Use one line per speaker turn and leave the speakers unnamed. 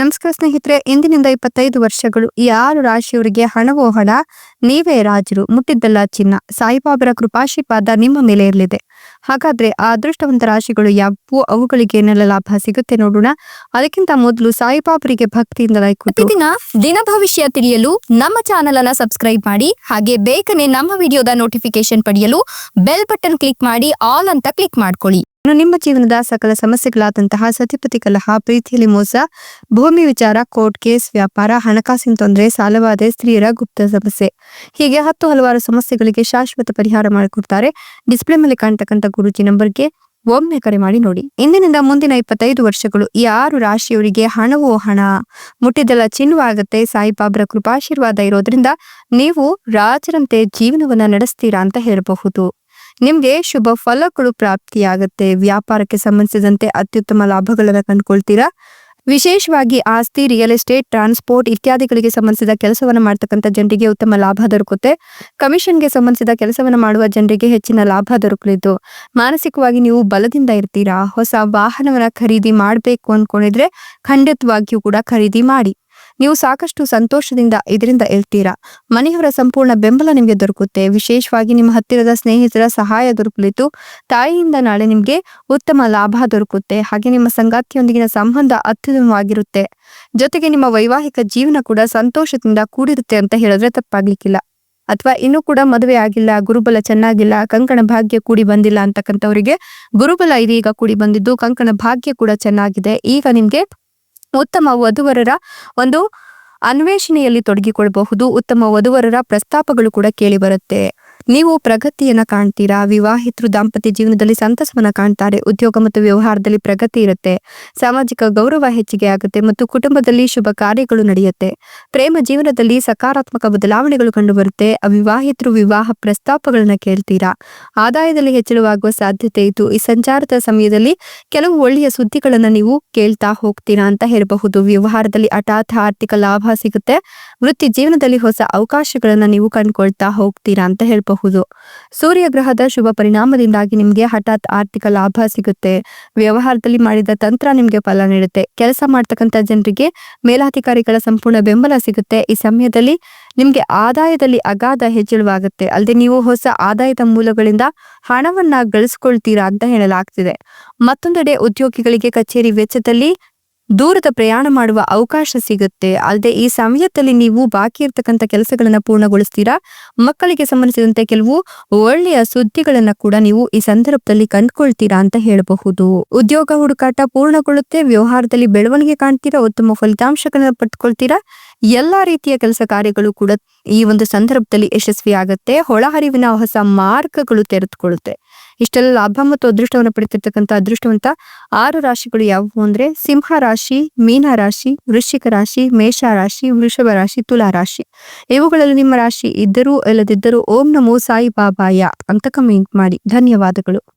ನಮಸ್ಕಾರ ಸ್ನೇಹಿತರೆ, ಇಂದಿನಿಂದ ಇಪ್ಪತ್ತೈದು ವರ್ಷಗಳು ಈ ಆರು ರಾಶಿಯವರಿಗೆ ಹಣವೋ ಹಣ, ನೀವೇ ರಾಜರು, ಮುಟ್ಟಿದ್ದಲ್ಲ ಚಿನ್ನ. ಸಾಯಿಬಾಬರ ಕೃಪಾಶೀರ್ವಾದ ನಿಮ್ಮ ಮೇಲೆ ಇರಲಿದೆ. ಹಾಗಾದ್ರೆ ಆ ಅದೃಷ್ಟವಂತ ರಾಶಿಗಳು ಯಾವುವು ಅವುಗಳಿಗೆ ಏನೆಲ್ಲ ಲಾಭ ಸಿಗುತ್ತೆ ನೋಡೋಣ. ಅದಕ್ಕಿಂತ ಮೊದಲು ಸಾಯಿಬಾಬರಿಗೆ ಭಕ್ತಿಯಿಂದ ಲೈಕ್
ಪ್ರತಿದಿನ ದಿನ ಭವಿಷ್ಯ ತಿಳಿಯಲು ನಮ್ಮ ಚಾನೆಲ್ ಅನ್ನ ಸಬ್ಸ್ಕ್ರೈಬ್ ಮಾಡಿ, ಹಾಗೆ ಬೇಗನೆ ನಮ್ಮ ವಿಡಿಯೋದ ನೋಟಿಫಿಕೇಶನ್ ಪಡೆಯಲು ಬೆಲ್ ಬಟನ್ ಕ್ಲಿಕ್ ಮಾಡಿ, ಆಲ್ ಅಂತ ಕ್ಲಿಕ್ ಮಾಡ್ಕೊಳ್ಳಿ.
ನಿಮ್ಮ ಜೀವನದ ಸಕಲ ಸಮಸ್ಯೆಗಳಾದಂತಹ ಸತಿಪತಿ ಕಲಹ ಪ್ರೀತಿಯಲ್ಲಿ ಮೋಸ, ಭೂಮಿ ವಿಚಾರ, ಕೋರ್ಟ್ ಕೇಸ್, ವ್ಯಾಪಾರ, ಹಣಕಾಸಿನ ತೊಂದರೆ, ಸಾಲವಾದ, ಸ್ತ್ರೀಯರ ಗುಪ್ತ ಸಮಸ್ಯೆ. ಹೀಗೆ ಹತ್ತು ಹಲವಾರು ಸಮಸ್ಯೆಗಳಿಗೆ ಶಾಶ್ವತ ಪರಿಹಾರ ಮಾಡಿಕೊಡ್ತಾರೆ ಡಿಸ್ಪ್ಲೇ ಮೇಲೆ ಕಾಣ್ತಕ್ಕಂಥ ಗುರುಜಿ ನಂಬರ್ಗೆ ಒಮ್ಮೆ ಕರೆ ಮಾಡಿ ನೋಡಿ. ಇಂದಿನಿಂದ ಮುಂದಿನ ಇಪ್ಪತ್ತೈದು ವರ್ಷಗಳು ಈ ಆರು ರಾಶಿಯವರಿಗೆ ಹಣವೋ ಹಣ? ಮುಟ್ಟಿದೆಲ್ಲ ಚಿನ್ನವಾಗುತ್ತೆ ಸಾಯಿಬಾಬರ ಕೃಪಾಶೀರ್ವಾದ ಇರೋದ್ರಿಂದ ನೀವು ರಾಜರಂತೆ ಜೀವನವನ್ನ ನಡೆಸ್ತೀರಾ ಅಂತ ಹೇಳಬಹುದು. ನಿಮ್ಗೆ ಶುಭ ಫಲಗಳು ಪ್ರಾಪ್ತಿಯಾಗುತ್ತೆ. ವ್ಯಾಪಾರಕ್ಕೆ ಸಂಬಂಧಿಸಿದಂತೆ ಅತ್ಯುತ್ತಮ ಲಾಭಗಳನ್ನ ಕಂಡುಕೊಳ್ತೀರಾ? ವಿಶೇಷವಾಗಿ ಆಸ್ತಿ ರಿಯಲ್ ಎಸ್ಟೇಟ್ ಟ್ರಾನ್ಸ್ಪೋರ್ಟ್ ಇತ್ಯಾದಿಗಳಿಗೆ ಸಂಬಂಧಿಸಿದ ಕೆಲಸವನ್ನ ಮಾಡ್ತಕ್ಕಂಥ ಜನರಿಗೆ ಉತ್ತಮ ಲಾಭ ದೊರಕುತ್ತೆ. ಕಮಿಷನ್ಗೆ ಸಂಬಂಧಿಸಿದ ಕೆಲಸವನ್ನ ಮಾಡುವ ಜನರಿಗೆ ಹೆಚ್ಚಿನ ಲಾಭ ದೊರಕಲಿದ್ದು ಮಾನಸಿಕವಾಗಿ ನೀವು ಬಲದಿಂದ ಇರ್ತೀರಾ? ಹೊಸ ವಾಹನವನ್ನ ಖರೀದಿ ಮಾಡಬೇಕು ಅನ್ಕೊಂಡಿದ್ರೆ ಖಂಡಿತವಾಗಿಯೂ ಕೂಡ ಖರೀದಿ ಮಾಡಿ. ನೀವು ಸಾಕಷ್ಟು ಸಂತೋಷದಿಂದ ಇದರಿಂದ ಇರ್ತೀರಾ ಮನೆಯವರ ಸಂಪೂರ್ಣ ಬೆಂಬಲ ನಿಮಗೆ ದೊರಕುತ್ತೆ. ವಿಶೇಷವಾಗಿ ನಿಮ್ಮ ಹತ್ತಿರದ ಸ್ನೇಹಿತರ ಸಹಾಯ ದೊರಕಲಿತು. ತಾಯಿಯಿಂದ ನಾಳೆ ನಿಮಗೆ ಉತ್ತಮ ಲಾಭ ದೊರಕುತ್ತೆ. ಹಾಗೆ ನಿಮ್ಮ ಸಂಗಾತಿಯೊಂದಿಗಿನ ಸಂಬಂಧ ಅತ್ಯುತ್ತಮವಾಗಿರುತ್ತೆ. ಜೊತೆಗೆ ನಿಮ್ಮ ವೈವಾಹಿಕ ಜೀವನ ಕೂಡ ಸಂತೋಷದಿಂದ ಕೂಡಿರುತ್ತೆ ಅಂತ ಹೇಳಿದ್ರೆ ತಪ್ಪಾಗ್ಲಿಕ್ಕಿಲ್ಲ. ಅಥವಾ ಇನ್ನೂ ಕೂಡ ಮದುವೆ ಆಗಿಲ್ಲ, ಗುರುಬಲ ಚೆನ್ನಾಗಿಲ್ಲ, ಕಂಕಣ ಭಾಗ್ಯ ಕೂಡಿ ಬಂದಿಲ್ಲ ಅಂತಕ್ಕಂಥವರಿಗೆ ಗುರುಬಲ ಇದೀಗ ಕೂಡಿ ಬಂದಿದ್ದು, ಕಂಕಣ ಭಾಗ್ಯ ಕೂಡ ಚೆನ್ನಾಗಿದೆ. ಈಗ ನಿಮ್ಗೆ ಉತ್ತಮ ವಧುವರರ ಒಂದು ಅನ್ವೇಷಣೆಯಲ್ಲಿ ತೊಡಗಿಕೊಳ್ಳಬಹುದು ಉತ್ತಮ ವಧುವರರ ಪ್ರಸ್ತಾಪಗಳು ಕೂಡ ಕೇಳಿ ಬರುತ್ತೆ. ನೀವು ಪ್ರಗತಿಯನ್ನ ಕಾಣ್ತೀರಾ? ವಿವಾಹಿತರು ದಾಂಪತ್ಯ ಜೀವನದಲ್ಲಿ ಸಂತಸವನ್ನ ಕಾಣ್ತಾರೆ. ಉದ್ಯೋಗ ಮತ್ತು ವ್ಯವಹಾರದಲ್ಲಿ ಪ್ರಗತಿ ಇರುತ್ತೆ. ಸಾಮಾಜಿಕ ಗೌರವ ಹೆಚ್ಚಿಗೆ ಆಗುತ್ತೆ ಮತ್ತು ಕುಟುಂಬದಲ್ಲಿ ಶುಭ ಕಾರ್ಯಗಳು ನಡೆಯುತ್ತೆ. ಪ್ರೇಮ ಜೀವನದಲ್ಲಿ ಸಕಾರಾತ್ಮಕ ಬದಲಾವಣೆಗಳು ಕಂಡುಬರುತ್ತೆ. ಅವಿವಾಹಿತರು ವಿವಾಹ ಪ್ರಸ್ತಾಪಗಳನ್ನ ಕೇಳ್ತೀರಾ? ಆದಾಯದಲ್ಲಿ ಹೆಚ್ಚಳವಾಗುವ ಸಾಧ್ಯತೆ ಇದ್ದು, ಈ ಸಂಚಾರದ ಸಮಯದಲ್ಲಿ ಕೆಲವು ಒಳ್ಳೆಯ ಸುದ್ದಿಗಳನ್ನ ನೀವು ಕೇಳ್ತಾ ಹೋಗ್ತೀರಾ ಅಂತ ಹೇಳಬಹುದು. ವ್ಯವಹಾರದಲ್ಲಿ ಹಠಾತ್ ಆರ್ಥಿಕ ಲಾಭ ಸಿಗುತ್ತೆ. ವೃತ್ತಿ ಜೀವನದಲ್ಲಿ ಹೊಸ ಅವಕಾಶಗಳನ್ನ ನೀವು ಕಂಡುಕೊಳ್ತಾ ಹೋಗ್ತೀರಾ ಅಂತ ಹೇಳಬಹುದು. ಸೂರ್ಯ ಗ್ರಹದ ಶುಭ ಪರಿಣಾಮದಿಂದಾಗಿ ನಿಮಗೆ ಹಠಾತ್ ಆರ್ಥಿಕ ಲಾಭ ಸಿಗುತ್ತೆ. ವ್ಯವಹಾರದಲ್ಲಿ ಮಾಡಿದ ತಂತ್ರ ನಿಮಗೆ ಫಲ ನೀಡುತ್ತೆ. ಕೆಲಸ ಮಾಡ್ತಕ್ಕಂಥ ಜನರಿಗೆ ಮೇಲಾಧಿಕಾರಿಗಳ ಸಂಪೂರ್ಣ ಬೆಂಬಲ ಸಿಗುತ್ತೆ. ಈ ಸಮಯದಲ್ಲಿ ನಿಮಗೆ ಆದಾಯದಲ್ಲಿ ಅಗಾಧ ಹೆಚ್ಚಳವಾಗುತ್ತೆ. ಅಲ್ಲದೆ ನೀವು ಹೊಸ ಆದಾಯದ ಮೂಲಗಳಿಂದ ಹಣವನ್ನ ಗಳಿಸ್ಕೊಳ್ತೀರಾ ಅಂತ ಹೇಳಲಾಗ್ತಿದೆ. ಮತ್ತೊಂದೆಡೆ ಉದ್ಯೋಗಿಗಳಿಗೆ ಕಚೇರಿ ವೆಚ್ಚದಲ್ಲಿ ದೂರದ ಪ್ರಯಾಣ ಮಾಡುವ ಅವಕಾಶ ಸಿಗುತ್ತೆ. ಅಲ್ಲದೆ ಈ ಸಮಯದಲ್ಲಿ ನೀವು ಬಾಕಿ ಇರ್ತಕ್ಕಂಥ ಕೆಲಸಗಳನ್ನ ಪೂರ್ಣಗೊಳಿಸ್ತೀರಾ? ಮಕ್ಕಳಿಗೆ ಸಂಬಂಧಿಸಿದಂತೆ ಕೆಲವು ಒಳ್ಳೆಯ ಸುದ್ದಿಗಳನ್ನ ಕೂಡ ನೀವು ಈ ಸಂದರ್ಭದಲ್ಲಿ ಕಂಡುಕೊಳ್ತೀರಾ ಅಂತ ಹೇಳಬಹುದು. ಉದ್ಯೋಗ ಹುಡುಕಾಟ ಪೂರ್ಣಗೊಳ್ಳುತ್ತೆ, ವ್ಯವಹಾರದಲ್ಲಿ ಬೆಳವಣಿಗೆ ಕಾಣ್ತೀರಾ, ಉತ್ತಮ ಫಲಿತಾಂಶಗಳನ್ನ ಪಡ್ಕೊಳ್ತೀರಾ? ಎಲ್ಲಾ ರೀತಿಯ ಕೆಲಸ ಕಾರ್ಯಗಳು ಕೂಡ ಈ ಒಂದು ಸಂದರ್ಭದಲ್ಲಿ ಯಶಸ್ವಿ ಆಗುತ್ತೆ ಹೊಳಹರಿವಿನ ಹೊಸ ಮಾರ್ಗಗಳು ತೆರೆದುಕೊಳ್ಳುತ್ತೆ. ಇಷ್ಟೆಲ್ಲ ಲಾಭ ಮತ್ತು ಅದೃಷ್ಟವನ್ನು ಪಡೆತಿರ್ತಕ್ಕಂಥ ಅದೃಷ್ಟವಂತ ಆರು ರಾಶಿಗಳು ಯಾವುವು ಅಂದ್ರೆ ಸಿಂಹ ರಾಶಿ, ಮೀನ ರಾಶಿ, ವೃಶ್ಚಿಕ ರಾಶಿ, ಮೇಷ ರಾಶಿ, ವೃಷಭ ರಾಶಿ, ತುಲಾ ರಾಶಿ. ಇವುಗಳಲ್ಲಿ ನಿಮ್ಮ ರಾಶಿ ಇದ್ದರೂ ಇಲ್ಲದಿದ್ದರೂ ಓಂ ನಮೋ ಸಾಯಿ ಬಾಬಾಯ ಅಂತ ಕಮೆಂಟ್ ಮಾಡಿ. ಧನ್ಯವಾದಗಳು.